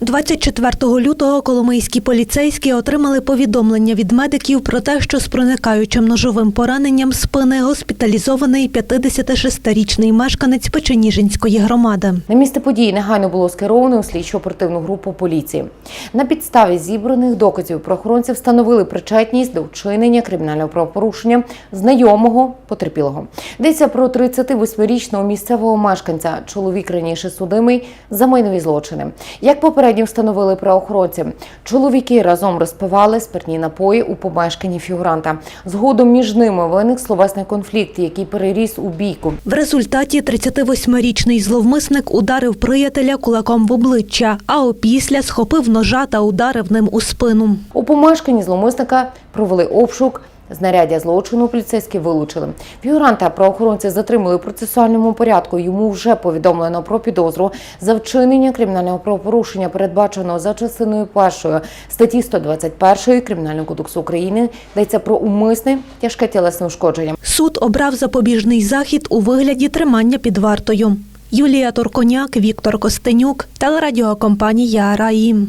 24 лютого коломийські поліцейські отримали повідомлення від медиків про те, що з проникаючим ножовим пораненням спини госпіталізований 56-річний мешканець Печеніжинської громади. На місце події негайно було скеровано у слідчо-оперативну групу поліції. На підставі зібраних доказів правоохоронці встановили причетність до вчинення кримінального правопорушення знайомого потерпілого. Йдеться про 38-річного місцевого мешканця. Чоловік раніше судимий за майнові злочини. Як попередньо встановили правоохоронці, чоловіки разом розпивали спиртні напої у помешканні фігуранта. Згодом між ними виник словесний конфлікт, який переріс у бійку. В результаті 38-річний зловмисник ударив приятеля кулаком в обличчя, а опісля схопив ножа та ударив ним у спину. У помешканні зловмисника провели обшук. Знаряддя злочину поліцейські вилучили. Фігуранта правоохоронці затримали у процесуальному порядку. Йому вже повідомлено про підозру за вчинення кримінального правопорушення, передбаченого за частиною першої статті 121 Кримінального кодексу України. Йдеться про умисне тяжке тілесне ушкодження. Суд обрав запобіжний захід у вигляді тримання під вартою. Юлія Торконяк, Віктор Костенюк, телерадіокомпанія Раїм.